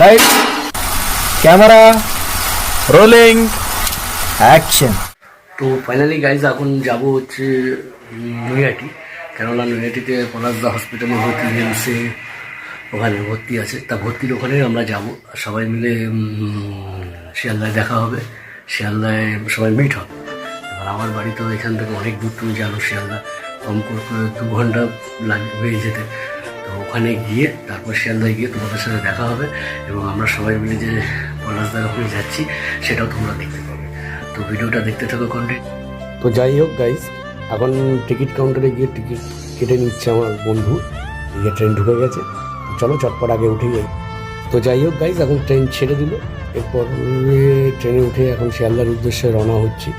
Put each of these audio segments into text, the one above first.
Light camera rolling action তো finally guys এখন যাব হচ্ছে নৈহাটি। কেননা নৈহাটিতে পলাশদা হসপিটালে ভর্তি নিমসে ওখানে ভর্তি আছে। তা ভর্তির ওখানে আমরা যাব। সবাই মিলে শিয়ালদায় দেখা হবে। শিয়ালদায় সবাই মিট হবে। এবার আমার বাড়ি তো এখান থেকে অনেক দূর, তুমি জানো শিয়ালদা। কম করে দু ঘণ্টা লাগবে যেতে। তো ওখানে গিয়ে, তারপর শিয়ালদায় গিয়ে তোমাদের সাথে দেখা হবে এবং আমরা সবাই মিলে যে পলাশদার ওখানে যাচ্ছি, সেটাও তোমরা দেখতে পাবে। তো ভিডিওটা দেখতে থাকো কন্টেন্ট তো যাই হোক গাইজ এখন টিকিট কাউন্টারে গিয়ে টিকিট কেটে নিচ্ছে আমার বন্ধু, গিয়ে ট্রেন ঢুকে গেছে। চলো চটপট আগে উঠে যাই তো যাই হোক গাইজ এখন ট্রেন ছেড়ে দিল। এরপর ট্রেনে উঠে এখন শিয়ালদার উদ্দেশ্যে রওনা হচ্ছি।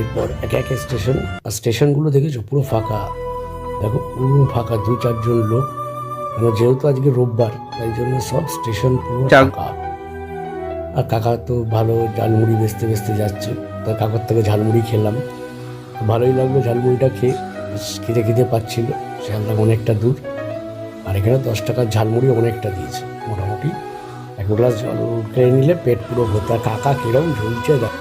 এরপর একে একে স্টেশন আর স্টেশনগুলো দেখেছ? পুরো ফাঁকা। দেখো, পুরো ফাঁকা, দু চারজন লোক। কেন যেহেতু আজকে রোববার তাই জন্য সব স্টেশন পুরো ফাঁকা। আর কাকা তো ভালো ঝালমুড়ি বেচতে বেচতে যাচ্ছে তা কাকার থেকে ঝালমুড়ি খেলাম। ভালোই লাগল ঝালমুড়িটা খেয়ে খিদে খিদে পাচ্ছিল শিয়ালদা অনেকটা দূর। আর এখানে দশ টাকার ঝালমুড়ি অনেকটা দিয়েছে মোটামুটি। এক গ্লাস জল খেয়ে নিলে পেট পুরো ভর্তি কাকা কিরম ঝুলছে দেখ।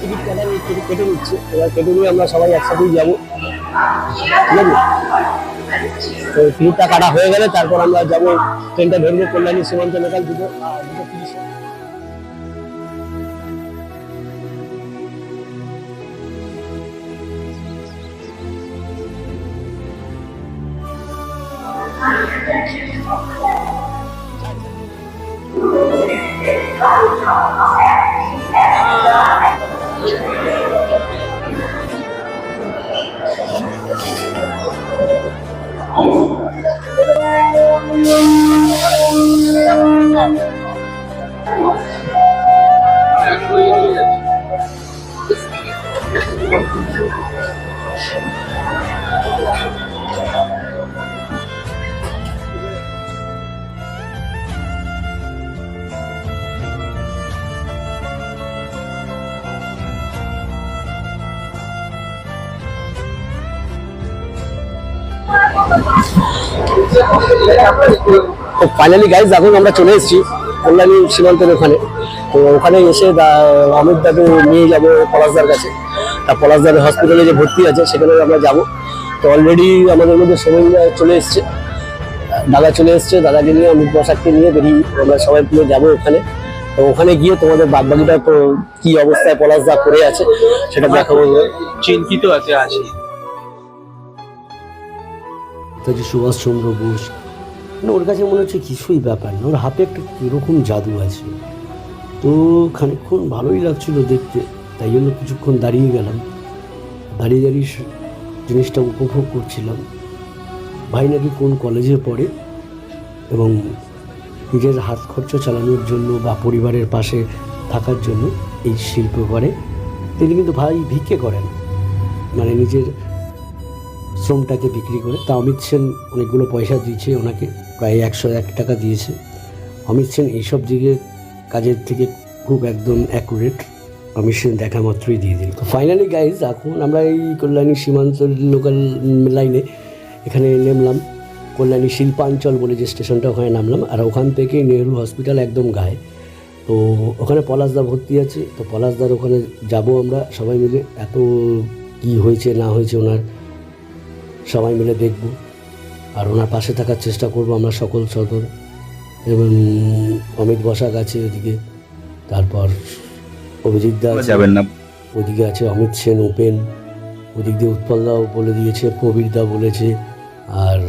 টিকিট কাটা টিকিট কেটে নিচ্ছে এবার কেটে নিয়ে আমরা সবাই একসাথেই যাব। ঠিক আছে? তো টিকিটটা কাটা হয়ে গেলে তারপর আমরা যাব ট্রেনটা ধরবো কল্যাণী সীমান্ত লোকাল দুটো তো ফাইনালি গাইজ এখন আমরা চলে এসেছি কল্যাণী সীমান্তের ওখানে। তো ওখানে এসে অমিত দাকে নিয়ে যাব পলাশদার কাছে। পলাশদার হসপিটালে যে ভর্তি আছে সেখানে আমরা যাব। তো অলরেডি আমাদের মধ্যে সময় চলে এসছে। দাদা চলে এসছে দাদাকে নিয়ে অমিত বসাককে নিয়ে বেরিয়ে আমরা সবাই মিলে যাব ওখানে। তো ওখানে গিয়ে তোমাদের বাদবাকিটা তো কি অবস্থায় পলাশদা পড়ে আছে সেটা দেখাবো। চিন্তিত আছে আছি। নেতাজি সুভাষচন্দ্র বোস মানে ওর কাছে মনে হচ্ছে কিছুই ব্যাপার না। ওর হাতে একটা কীরকম জাদু আছে। তো খানিকক্ষণ ভালোই লাগছিল দেখতে। তাই জন্য কিছুক্ষণ দাঁড়িয়ে গেলাম। দাঁড়িয়ে দাঁড়িয়ে জিনিসটা উপভোগ করছিলাম। ভাই নাকি কোন কলেজে পড়ে এবং নিজের হাত খরচ চালানোর জন্য বা পরিবারের পাশে থাকার জন্য এই শিল্প করে। তিনি কিন্তু ভাই ভিক্ষে করেন মানে নিজের শ্রমটাকে বিক্রি করে। তা অমিত সেন অনেকগুলো পয়সা দিয়েছে ওনাকে, প্রায় একশো এক টাকা দিয়েছে। অমিত সেন এইসব দিকে কাজের থেকে খুব একদম অ্যাকুরেট সেন দেখা মাত্রই দিয়ে দিন তো ফাইনালি গাইজ এখন আমরা এই কল্যাণী সীমান্ত লোকাল লাইনে এখানে নেমলাম। কল্যাণী শিল্পাঞ্চল বলে যে স্টেশনটা ওখানে নামলাম। আর ওখান থেকে নেহরু হসপিটাল একদম গায়ে। তো ওখানে পলাশদা ভর্তি আছে। তো পলাশদার ওখানে যাব আমরা সবাই মিলে। এত কি হয়েছে, না হয়েছে ওনার সবাই মিলে দেখব। আর ওনার পাশে থাকার চেষ্টা করব আমরা সকল সদর। এবং অমিত বসাক আছে ওদিকে তারপর অভিজিৎ দা যাবেন না। ওদিকে আছে অমিত সেন ওপেন। ওদিক দিয়ে উৎপলদাও বলে দিয়েছে প্রবীর দা বলেছে আর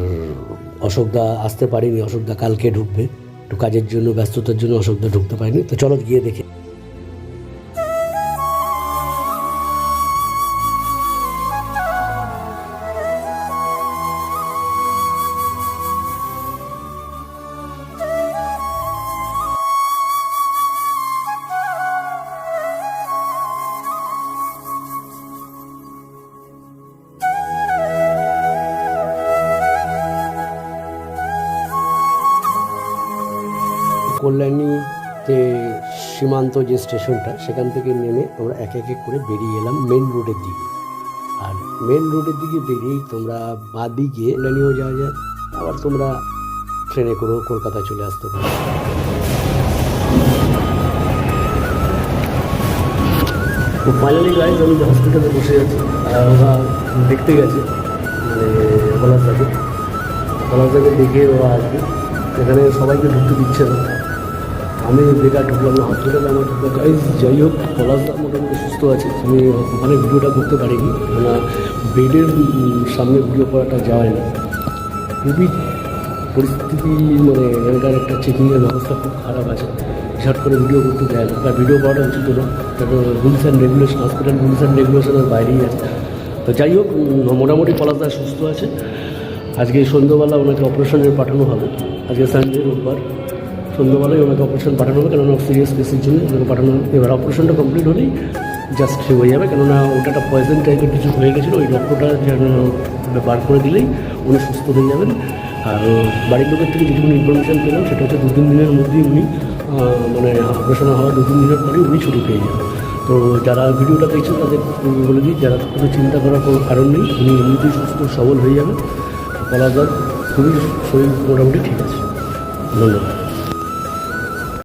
অশোক দা আসতে পারেনি। অশোক দা কালকে ঢুকবে। একটু কাজের জন্য ব্যস্ততার জন্য অশোক দা ঢুকতে পারেনি। তো চলো গিয়ে দেখে। কল্যাণীতে সীমান্ত যে স্টেশনটা, সেখান থেকে নেমে আমরা এক এক করে বেরিয়ে এলাম মেন রোডের দিকে। আর মেন রোডের দিকে বেরিয়েই তোমরা বাঁ দিকে কল্যাণীও যাওয়া যায়, আবার তোমরা ট্রেনে করেও কলকাতা চলে আসতে পারো। ফাইনালি গাইজ আমি হসপিটালে বসে আছি আর ওরা দেখতে গেছে মানে পলাশদাকে পলাশদাকে দেখে ওরা আসবে। এখানে সবাইকে ঢুকতে দিচ্ছে না। আমি বেকার ঢুকলাম না হসপিটালে আমার ঢুকলো গাইজ যাই হোক পলাশদা মোটামুটি সুস্থ আছে। আমি ওখানে ভিডিওটা করতে পারিনি। কেননা বেডের সামনে ভিডিও করাটা যায় না। খুবই পরিস্থিতি মানে এখানকার একটা চেকিংয়ের ব্যবস্থা খুব খারাপ আছে। ঝট করে ভিডিও করতে দেয় না। বা ভিডিও করাটা উচিত না কারণ rules and regulation hospital rules and রেগুলেশনের বাইরেই আছে। তো যাই হোক মোটামুটি পলাশদা সুস্থ আছে। আজকে সন্ধ্যাবেলা ওনাকে অপারেশনে পাঠানো হবে। আজকে সানডে রোববার। সন্ধ্যাবেলায় ওনাকে অপারেশন পাঠানো হবে, কেননা সিরিয়াস কেসের জন্য ওনাকে পাঠানো এবার অপারেশনটা কমপ্লিট হলেই জাস্ট হয়ে যাবে, কেননা ওটা একটা পয়জন টাইপের কিছু হয়ে গেছিল, ওই রক্তটা যেন বার করে দিলেই উনি সুস্থ হয়ে যাবেন। আর বাড়ির লোকের থেকে যেটুকু ইনফরমেশান পেলাম, সেটা হচ্ছে দু তিন দিনের মধ্যেই উনি মানে অপারেশন হওয়ার দু তিন দিনের পরেই উনি ছুটি পেয়ে যাবেন। তো যারা ভিডিওটা দেখছেন, তাদের বলে দিই, যারা কোনো চিন্তা করার কোনো কারণ নেই, উনি এমনিতেই সুস্থ, সবল হয়ে যাবেন। কলাদার খুবই শরীর মোটামুটি ঠিক আছে। ধন্যবাদ।